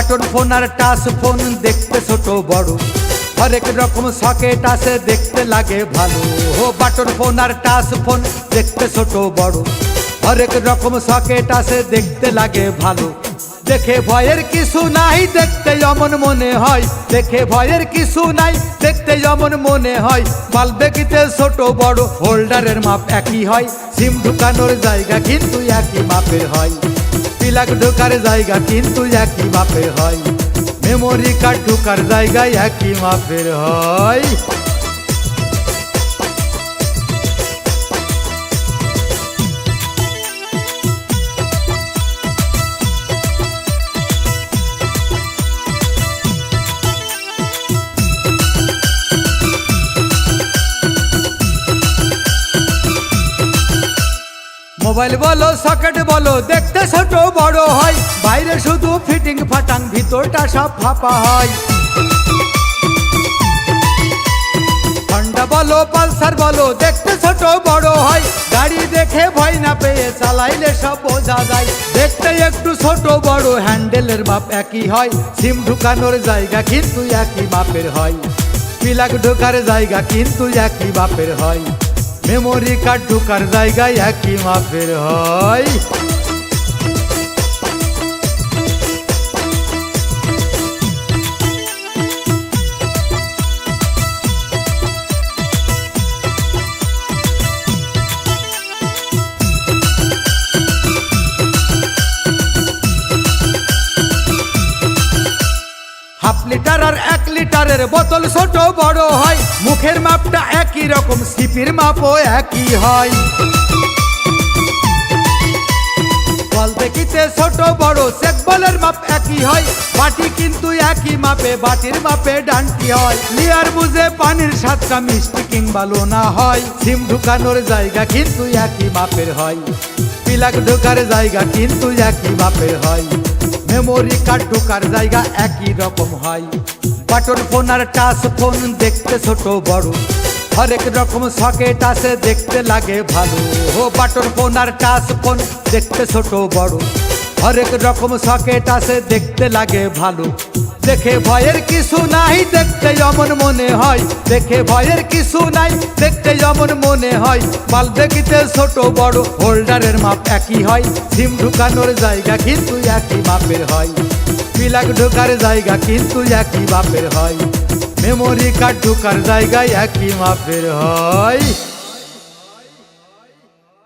Button phone আর touch phone দেখতে ছোট বড়। হরেক রকম সকেট আছে, দেখতে লাগে ভালো। ও বাটন ফোন আর টাচ ফোন দেখতে ছোট বড়। হরেক রকম সকেট আছে, দেখতে লাগে ভালো। দেখে ভয়ের কিছু নাই, দেখতে যেমন মনে হয়। দেখে ভয়ের কিছু নাই, দেখতে যেমন মনে হয়। মালবেগিতে ছোট বড় হোল্ডারের মাপ একই হয়। সিম ঢুকানোর জায়গা কিন্তু একই মাপের হয়। পিলাক ঢোকার জায়গা কিন্তু একই মাপের হয়। মেমোরি কার্ড ঢোকার জায়গায় একই মাপের হয়। মোবাইল বলো সকেট বলো, দেখতে ছোট বড় হয়। বাইরে শুধু ফিটিং ফাটাং, ভিতরটা সব ফাঁপা হয়। হন্ডা বলো, পালসার বলো, দেখতে ছোট বড় হয়। গাড়ি দেখে ভয় না পেয়ে চালাইলে সব বোঝা যায়। দেখতে একটু ছোট বড়, হ্যান্ডেলের মাপ একই হয়। সিম ঢুকানোর জায়গা কিন্তু একই মাপের হয়। পিলাক ঢোকার জায়গা কিন্তু একই মাপের হয়। মেমোরি কার্ড ঢোকার জায়গায় একই মাপের হয় হাফ লিটার আর এক লিটারের বোতল ছোট বড় হয়। মুখের মাপটা একই রকম, সিপির মাপও একই হয়। দেখিতে ছোট বড় চেক বলের মাপ একই হয়। বাটি কিন্তু একই মাপে, বাটির মাপে ডান্টি হয়। লিয়ার বুঝে পানির স্বাদটা মিষ্টি কিংবা লোনা হয়। সিম ঢুকানোর জায়গা কিন্তু একই মাপের হয়। পিলাক ঢোকার জায়গা কিন্তু একই মাপের হয়। মেমোরি কার্ড ঢোকার জায়গা একই রকম হয়। বাটন ফোন আর টাচ ফোন দেখতে ছোট বড়। হরেক রকম সকেট আছে, দেখতে লাগে ভালো। ও বাটন ফোন আর টাচ ফোন দেখতে ছোট বড়। হরেক রকম সকেট আছে, দেখতে লাগে ভালো। দেখে ভয়ের কিছু নাই, দেখতে যেমন মনে হয়। দেখে ভয়ের কিছু নাই, দেখতে যেমন মনে হয়। মাল দেখিতে ছোট বড়, হোল্ডারের মাপ একই হয়। সিম ঢুকানোর জায়গা কিন্তু একই মাপের হয়। পিলাক ঢোকার জায়গা কিন্তু একই বাপের হয়। মেমোরি কার্ড ঢোকার জায়গায় একই মাপের হয়।